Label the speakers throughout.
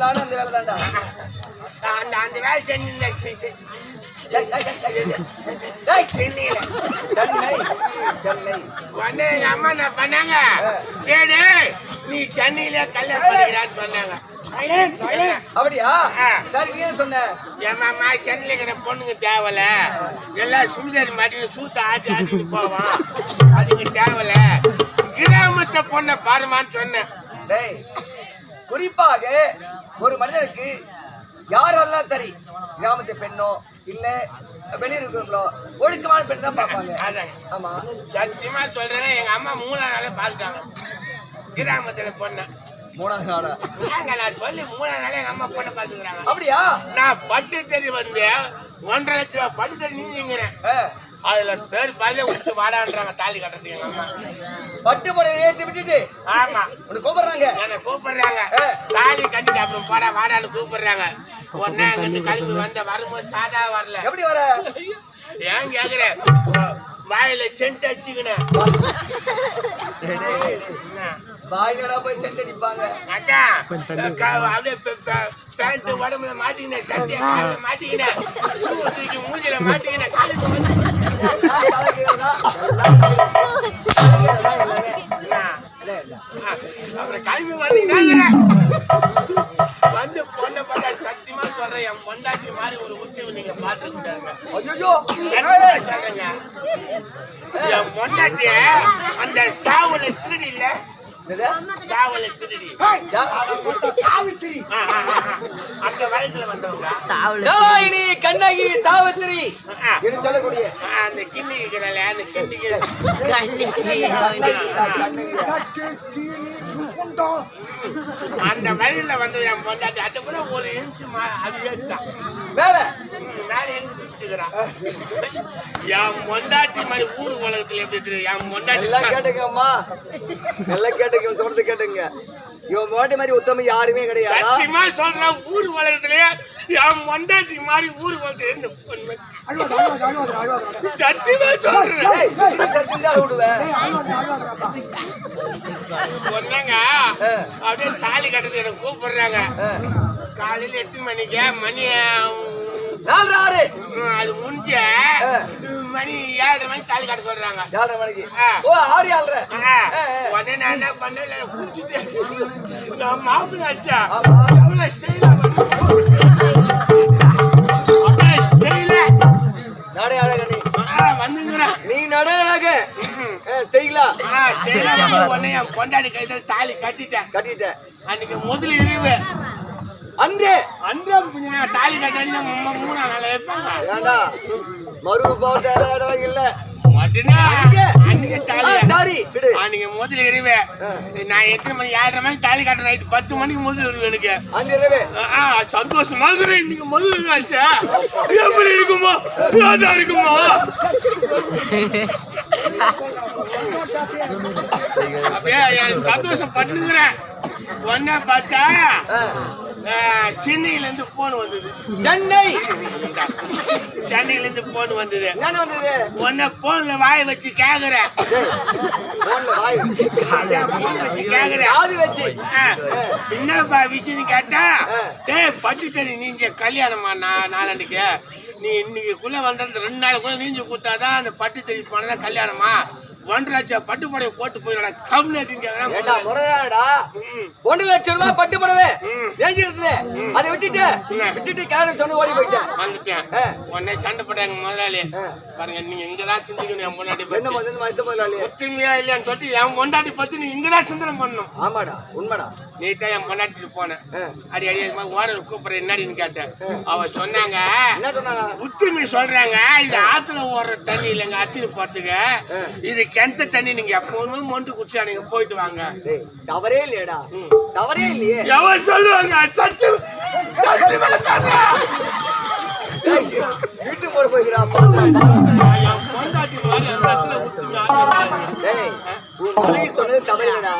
Speaker 1: பண்ணலான்னு அந்த வேலை தான்டா.
Speaker 2: அந்த அந்த வேலை. சென்னையில
Speaker 1: சென்னை சென்னை.
Speaker 2: உடனே அம்மா என்ன பண்ணாங்க? கேடு நீ சென்னையில கல்யாணம் பண்ணிக்கிறான்னு சொன்னாங்க.
Speaker 1: அப்படியா. சரி நீ என்ன சொன்ன?
Speaker 2: ஏமாம்மா சென்னையில இருக்கிற பொண்ணுங்க தேவையில்ல. எல்லாம் சுடிதாரி மாட்டின்னு சூத்த ஆட்டி ஆட்டிட்டு போவான். அதுக்கு தேவையில்ல. கிராமத்தை பொண்ணை பாருமான்னு சொன்னேன்.
Speaker 1: டேய் குறிப்பாக ஒரு மனிதனுக்கு யாரெல்லாம் சரி கிராமத்து பெண்ணோ இல்ல வெளியூர் இருக்கிறவங்களோ ஒழுக்கமான பெண் தான் பார்ப்பாங்க. ஆமா.
Speaker 2: சத்தியமா சொல்றேன் எங்க அம்மா மூணாவது நாளே பார்த்துட்டாங்க. கிராமத்துல பொண்ணை.
Speaker 1: மூணாவது நாளா?
Speaker 2: நான் சொல்லி மூணாவது நாளே எங்க அம்மா பொண்ணை பார்த்துக்கிறாங்க.
Speaker 1: அப்படியா?
Speaker 2: நான் பட்டு தெரி வந்து ஒன்றரை லட்ச ரூபா பட்டு தெரி நீங்கிறேன். அதுல பேர் பதில விட்டு வாடான்றாங்க தாலி கட்டுறதுக்கு எங்க அம்மா.
Speaker 1: பட்டு புடவை ஏத்தி விட்டுட்டு.
Speaker 2: ஆமா.
Speaker 1: உனக்கு கூப்பிடுறாங்க.
Speaker 2: என்ன கூப்பிடுறாங்க. தாலி கட்டிட்டு அப்புறம் போடா வாடான்னு கூப்பிடுறாங்க. உடனே அங்கிருந்து கிளம்பி வந்த வரும்போது சாதா வரல.
Speaker 1: எப்படி வர?
Speaker 2: ஏன் கேக்குற? வாயில சென்ட் அடிச்சுக்கினேன்?
Speaker 1: வாய்கடா போய் சென்ட் அடிப்பாங்க.
Speaker 2: அப்படியே பேண்ட் உடம்புல மாட்டிக்கினேன் சட்டை கால்ல மாட்டிக்கினேன் மூஞ்சில மாட்டிக்கினேன் காலுக்கு அப்புறம் கிளம்பி வந்தீங்கன்னா வந்து பொண்ணை பார்த்தா சத்தியமா சொல்றேன் என் பொண்டாட்டி மாதிரி ஒரு உத்தரவு நீங்க பாத்துக்கிட்டாங்க சொல்றேங்க என் பொண்டாட்டிய அந்த சாவுல திருடி
Speaker 1: நாராயணி கண்ணகி சாவித்திரி. சொல்லக்கூடிய.
Speaker 2: அந்த கிண்ணி அந்த கிண்ணிக்கு அந்த வழியில வந்து என் பொண்டாட்டி அதை கூட ஒரு இன்ச்சு அது ஏறிட்டான்
Speaker 1: வேலை.
Speaker 2: மேல எழுந்து பிடிச்சிட்டுக்கிறான் என் பொண்டாட்டி மாதிரி ஊர் உலகத்துல எப்படி என் பொண்டாட்டி
Speaker 1: எல்லாம்
Speaker 2: ச-
Speaker 1: கேட்டுங்க அம்மா எல்லாம் கேட்டுங்க சொல்றது கேட்டுங்க. இவன் மோட்டி மாதிரி உத்தம யாருமே கிடையாதா?
Speaker 2: சத்தியமா சொல்றேன் ஊர் உலகத்திலேயே என் பொண்டாட்டி மாதிரி ஊர் உலகத்துல இருந்து பொண்ணு சத்தியமா சொல்றேன்.
Speaker 1: சத்தியம் விடுவேன்
Speaker 2: பொண்ணுங்க. அப்படியே தாலி கட்டுறது எனக்கு கூப்பிடுறாங்க. காலையில எத்தனை மணிக்கு? மணி
Speaker 1: நாலு ஆறு.
Speaker 2: அது முடிஞ்ச. மணி ஏழரை மணிக்கு தாலி கட்ட சொல்றாங்க.
Speaker 1: ஏழரை மணிக்கு.
Speaker 2: ஆ.
Speaker 1: ஓ ஆறு ஏழரை.
Speaker 2: உடனே நான் என்ன பண்ணல குடிச்சிட்டு நான் மாப்பிள்ளை ஆச்சா?
Speaker 1: ஆமா.
Speaker 2: எவ்வளவு ஸ்டைலா அப்படியே ஸ்டைலா
Speaker 1: நடை அழகணி
Speaker 2: வந்துங்கிறேன்
Speaker 1: நீ நட அழகு
Speaker 2: ஸ்டைலா உடனே என் பொண்டாடி கையில தாலி கட்டிட்டேன்.
Speaker 1: கட்டிட்டேன்.
Speaker 2: அன்னைக்கு முதல் இரவு
Speaker 1: அங்கே.
Speaker 2: அந்த தாலி கட்டி மூணா நாள் வைப்பாங்க.
Speaker 1: ஏண்டா? மருவு போட்ட இடம் இல்ல.
Speaker 2: சந்தோஷமா இன்னைக்கு முதல் ஆச்சா. எப்படி இருக்குமோ? இருக்குமோ? அப்படியே சந்தோஷம் பண்ணுங்கிறேன் ஒன்ன பார்த்தா
Speaker 1: ஆ.
Speaker 2: ஆ, சென்னையில இருந்து போன் வந்தது.
Speaker 1: சென்னை!
Speaker 2: சென்னையில இருந்து போன் வந்தது.
Speaker 1: என்ன வந்தது?
Speaker 2: உன்ன போன்ல வாய வச்சு ஆ, என்னப்பா விஷயம் கேட்டா. ஏய் பட்டு தறி நீங்க கல்யாணமா நா- நாளான்னைக்கு நீ இன்னைக்குள்ள வந்த ரெண்டு நாளுக்குள்ள நீஞ்சு கொடுத்தாதான் அந்த பட்டு தறி போனதான் கல்யாணமா? ஒன்றரை லட்சம் பட்டு புடவை போட்டு போயிடா கம்னு
Speaker 1: முறையாடா? ஒன்று லட்சம் ரூபாய் பட்டு புடவை. அதை விட்டுட்டு விட்டுட்டு கேன சொன்ன ஓடி போயிட்டேன்.
Speaker 2: வந்துட்டேன். உடனே சண்டை போட்டாங்க முதலாளி. பாருங்க நீங்க இங்கதான் சிந்திக்கணும் என் பொண்டாட்டி
Speaker 1: என்ன முதலாளி
Speaker 2: ஒத்துமையா இல்லையான்னு சொல்லிட்டு என் பொண்டாட்டி பத்தி நீ இங்கதான் சிந்தனை பண்ணணும்.
Speaker 1: ஆமாடா உண்மைடா.
Speaker 2: நீட்டா என் பொண்டாட்டிட்டு போனேன். அடி அடி ஓனர் கூப்பிடுற என்னடின்னு கேட்டேன். அவ சொன்னாங்க
Speaker 1: என்ன சொன்னாங்க?
Speaker 2: உத்துமை சொல்றாங்க இது ஆத்துல ஓடுற தண்ணி இல்லைங்க அச்சுன்னு போறதுக்கு இது கிணத்து தண்ணி நீங்க எப்பவுமே மொண்டு குடிச்சா நீங்க போயிட்டு வாங்க.
Speaker 1: தவறே இல்லையேடா. தவறே இல்லையே.
Speaker 2: எவன் சொல்லுவாங்க? சத்து சத்தியமா சொல்றேன்.
Speaker 1: வீட்டுக்கு போட மனைவி சொன்னது தவறுடா.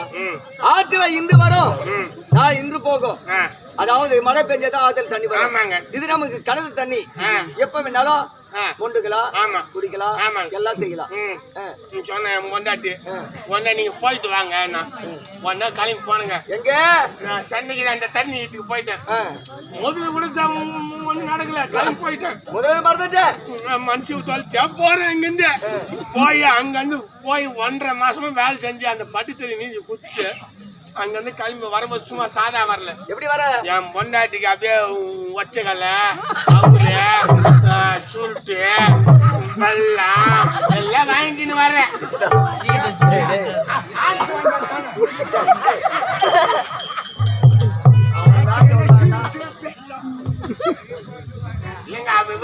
Speaker 1: ஆத்துல இன்று வரும். நான் இன்று போகும். அதாவது மழை பெஞ்சதான் ஆத்துல தண்ணி வரும். இது நமக்கு கடல் தண்ணி. எப்ப வேணாலும். கொண்டுக்கலாம். குடிக்கலாம். எல்லாம் செய்யலாம்.
Speaker 2: நீ சொன்ன
Speaker 1: ஆ.
Speaker 2: உடனே நீங்க போயிட்டு வாங்க உடனே கிளம்பி போனுங்க.
Speaker 1: எங்க?
Speaker 2: நான் சென்னைக்கு அந்த தண்ணி வீட்டுக்கு போயிட்டேன். முதல்ல கூட ஒண்ணும் நடக்கல. கிளம்பி போயிட்டேன்.
Speaker 1: முதல்ல மறந்துட்டேன்
Speaker 2: மனுஷன் தொலைச்சா போறேன் இங்கிருந்து? போய் அங்கிருந்து போய் ஒன்றரை மாசமா வேலை செஞ்சு அந்த பட்டு தறி நீஞ்சி குடிச்சு அங்கிருந்து கிளம்பி வரும்போது சும்மா சாதா வரல.
Speaker 1: எப்படி வர?
Speaker 2: என் பொண்டாட்டிக்கு அப்படியே ஒச்சக்கல்ல அவரு சுருட்டு வெள்ளம் எல்லாம் வாங்கின்னு வரேன்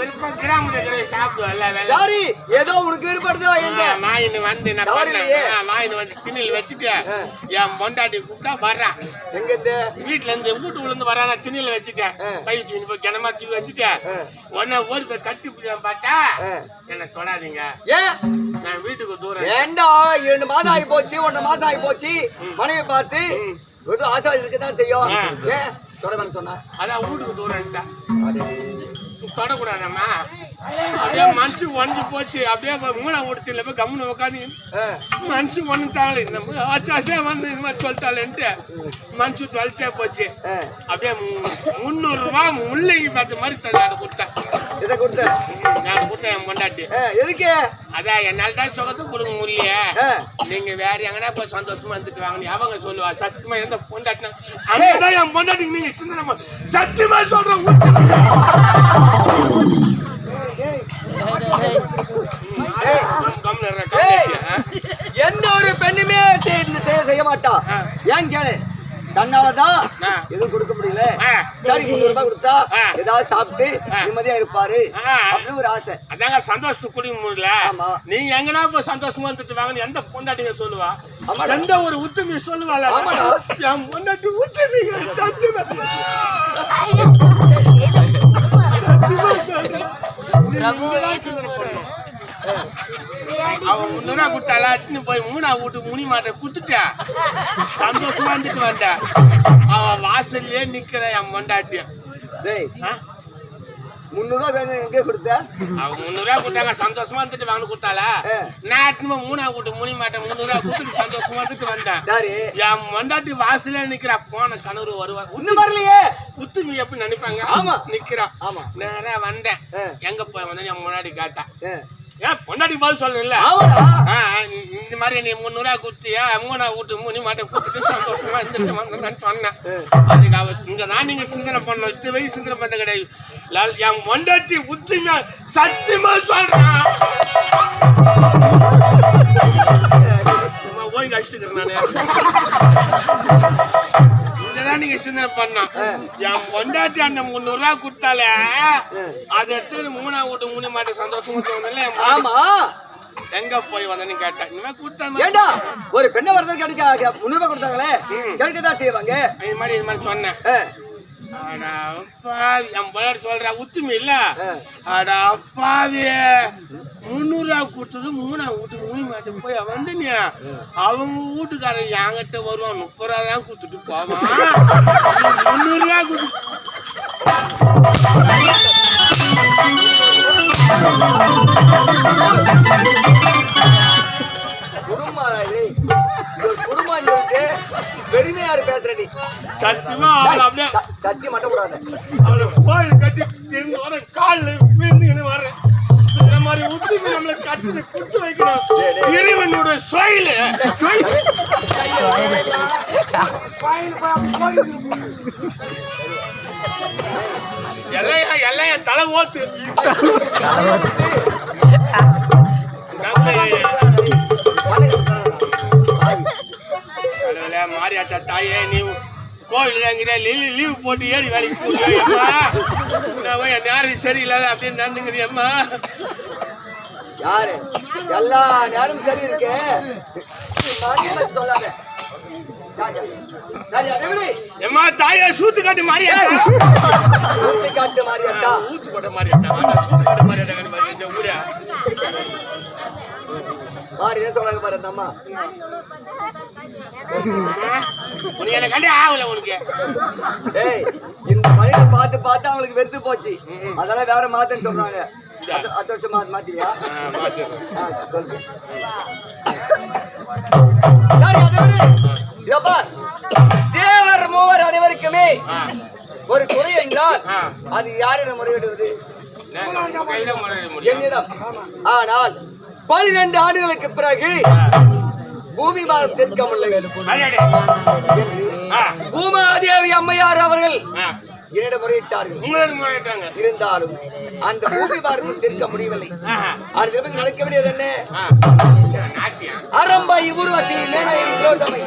Speaker 2: விருப்பம்
Speaker 1: சாரி ஏதோ உனக்கு விருப்பப்படுதோ எங்க?
Speaker 2: வந்து நான்
Speaker 1: தவறு
Speaker 2: பண்ணேன்.
Speaker 1: இல்லையே.
Speaker 2: வாயின்னு வந்து திண்ணில் வச்சுட்டு என் பொண்டாட்டி கூப்பிட்டா வர்றான்
Speaker 1: எங்க இருந்து
Speaker 2: வீட்டுல இருந்து வீட்டுக்குள்ள இருந்து வரான் நான் திண்ணில வச்சுட்டேன். கை போய் கிணமா தூக்கி வச்சுட்டேன். உடனே ஓடி போய் கட்டி பிடிச்சான் பார்த்தா. என்ன தொடாதீங்க.
Speaker 1: ஏன்
Speaker 2: நான் வீட்டுக்கு தூரம்
Speaker 1: ஏண்டா இரண்டு மாசம் ஆகி போச்சு ஒன்றரை மாசம் ஆகி போச்சு. மனைவி பார்த்து ஆசை இருக்கதான் செய்யும். ஏன் தொடர்பு சொன்னா.
Speaker 2: அதான் வீட்டுக்கு தூரம்ட்டா தொடக்கூடாதம்மா. அப்படியே மனசு உடஞ்சு போச்சு. அப்படியே மூணா ஊடத்தில் போய் கம்முன்னு உட்காந்து மனசு ஒன்றுட்டாங்களே இந்த ஆச்சாசே வந்து இந்த மாதிரி சொல்லிட்டாளேன்ட்டு மனசு தொலைத்தே போச்சு. அப்படியே மு- முந்நூறு ரூபா முல்லைக்கு பார்த்த மாதிரி தள்ளாட கொடுத்தேன்.
Speaker 1: இதை கொடுத்த
Speaker 2: ம், நான் கொடுத்தேன் என் பொண்டாட்டி.
Speaker 1: எதுக்கு?
Speaker 2: அதான் என்னால் தான் சுகத்தை கொடுக்க முடியலையே
Speaker 1: ஆ.
Speaker 2: நீங்க வேற எங்கனா போய் சந்தோஷமா இருந்துட்டு வாங்க அவங்க சொல்லுவா. சத்தியமா எந்த பொண்டாட்டினா அங்கதான் என் பொண்டாட்டிக்கு நீங்க சிந்தனை சத்தியமா சொல்றேன்.
Speaker 1: எந்த ஒரு பெண்ணுமே செய்ய மாட்டா. ஏன் கேளு? தன்னாலதான். எதுவும் கொடுக்க முடியல. சரி முந்நூறு ரூபாய் கொடுத்தா. ஏதாவது சாப்பிட்டு. நிம்மதியா இருப்பாரு. அப்படின்னு ஒரு ஆசை
Speaker 2: அதாங்க சந்தோஷத்துக்கு குடிக்க முடியல
Speaker 1: ஆமா.
Speaker 2: நீங்க எங்கனா போய் சந்தோஷமா இருந்துட்டு வாங்கன்னு எந்த பொண்டாட்டிங்க சொல்லுவா. எந்த ஒரு உத்தமி சொல்லுவாள். என் பொண்டாட்டி உத்தமிங்க சத்தியமா
Speaker 3: பிரபு.
Speaker 2: அவன் முன்னூறுவா கொடுத்தாளா? அட்டுன்னு போய் மூணா வீட்டு முனி மாட்டை கொடுத்துட்டா. சந்தோஷமா இருந்துட்டு வந்தேன் அவன் வாசல்லே நிக்கிற என் பொண்டாட்டி
Speaker 1: டேய்
Speaker 2: ஆ?
Speaker 1: முந்நூறு ரூபாய் வேணும் எங்கே கொடுத்த?
Speaker 2: அவன் முந்நூறுவா கொடுத்தாங்க சந்தோஷமா இருந்துட்டு வாங்கன்னு கொடுத்தாளா. நான் போய் மூணா வீட்டு முனி மாட்டை முந்நூறுவா கொடுத்துட்டு சந்தோஷமா இருந்துட்டு வந்தேன்
Speaker 1: சரி.
Speaker 2: என் பொண்டாட்டி வாசல்ல நிக்கிறா போன கணவர் வருவா
Speaker 1: இன்னும் வரலையே?
Speaker 2: உத்துமி எப்படி நினைப்பாங்க?
Speaker 1: ஆமா.
Speaker 2: நிக்கிறா.
Speaker 1: ஆமா.
Speaker 2: நேரா வந்தேன். எங்க போய் வந்தேன் என் முன்னாடி கேட்டா. ஏன் பொண்டாட்டி பதில் சொல்லல இந்த மாதிரி நீ முந்நூறுவா கொடுத்தியா மூணா வீட்டு மூணு மாட்டை கொடுத்துட்டு சந்தோஷமா இருந்துட்டு வந்தேன்னு சொன்னேன் அதுக்கு அவ இங்க தான் நீங்க சிந்தனை பண்ணணும். இது வரைக்கும் சிந்தனை பண்ண கிடையாது. என் பொண்டாட்டி உத்துமையா சத்தியமா சொல்றேன் ஓய்வு அடிச்சுக்கிறேன் நானு. இங்கதான் நீங்க சிந்தனை பண்ணோம் என் பொண்டாட்டி அந்த முந்நூறு ரூபா கொடுத்தாலே அதை எடுத்து மூணா வீட்டு மூணு மாட்டை சந்தோஷமா
Speaker 1: ஆமா.
Speaker 2: எங்க போய் வந்தேன்னு கேட்டேன். இந்த மாதிரி கொடுத்தா மாதிரி-
Speaker 1: ஏண்டா ஒரு பெண்ணை வரது கிடைக்க முந்நூறு கொடுத்தாங்களே? கிடைக்கதான் செய்வாங்க.
Speaker 2: இது மாதிரி இது மாதிரி சொன்னேன்.
Speaker 1: ஆ.
Speaker 2: அடா அப்பாவி என் பையன் சொல்ற உத்துமி இல்ல.
Speaker 1: ஆ.
Speaker 2: அடா அப்பாவி முந்நூறு ரூபா கொடுத்தது மூணா வீட்டு மூணு மாட்டு போய் வந்து நீ. அவங்க வீட்டுக்காரன் என்கிட்ட வருவான். முப்பது ரூபா தான் கொடுத்துட்டு போவான். முந்நூறு ரூபா கொடுத்து
Speaker 1: குடும்பம் குடும்பம் பெருமையாரு பேசுற நீ.
Speaker 2: சத்தியமா அவளை அப்படியே
Speaker 1: ச- சத்தியம் மட்டும் கூடாது
Speaker 2: அவளை கோயில் கட்டி திரும்பி வர காலில் விழுந்துக்கின்னு வரேன். இந்த மாதிரி உத்துமி நம்மளை கட்டில குத்து வைக்கணும். இறைவனோட சொயில். எல்லையா எல்லையா தலை ஓத்து. மாரியாத்தா தாயே நீ கோவில் வாங்கிற லீவ் லீவ் போட்டு ஏறி வேலைக்கு நான் போய் என் நேரம் சரியில்லை அப்படின்னு நடந்துங்கிறியம்மா
Speaker 1: யாரு? எல்லா நேரமும் சரி இருக்கு சொல்லாத?
Speaker 2: எம்மா தாயே சூத்து காட்டு மாரியாத்தா
Speaker 1: ஊத்தி காட்டு மாரியாத்தா
Speaker 2: ஊத்து போட்ட வாடா, சூத்து காட்டு பாரு, இந்த ஊரே.
Speaker 1: மாறி என்ன சொல்றாங்க பாரு அம்மா?
Speaker 2: உனக்கு என்ன கண்டே ஆகல உனக்கு
Speaker 1: டேய் இந்த மனிதனை பார்த்து பார்த்து அவங்களுக்கு வெறுத்து போச்சு அதெல்லாம் வேற மாத்தன்னு சொல்றாங்க அடுத்த வருஷம் மா- மாத்திவியா
Speaker 2: ஆ, மாத்திடுறேன்.
Speaker 1: ஆ, சொல்லு சரி, அதை விடு. இதோ பார். தேவர் மூவர் அனைவருக்குமே. ஒரு குறை என்றால். அது யாரிடம் முறையிடுவது என்னிடம் ஆனால் பனிரெண்டு ஆண்டுகளுக்கு பிறகு பூமி பாகம் தெற்க முடியல
Speaker 2: அடடே. ஆ,
Speaker 1: பூமாதேவி அம்மையார் அவர்கள். என்னிடம் முறையிட்டார்கள்.
Speaker 2: உங்களிடம் முறையிட்டாங்க.
Speaker 1: இருந்தாலும் அந்த பூமி பாகம் தெற்க முடியவில்லை. அது திரும்ப நடக்க வேண்டியது என்ன? அரம்பை உருவத்தி மேனை இலோசமை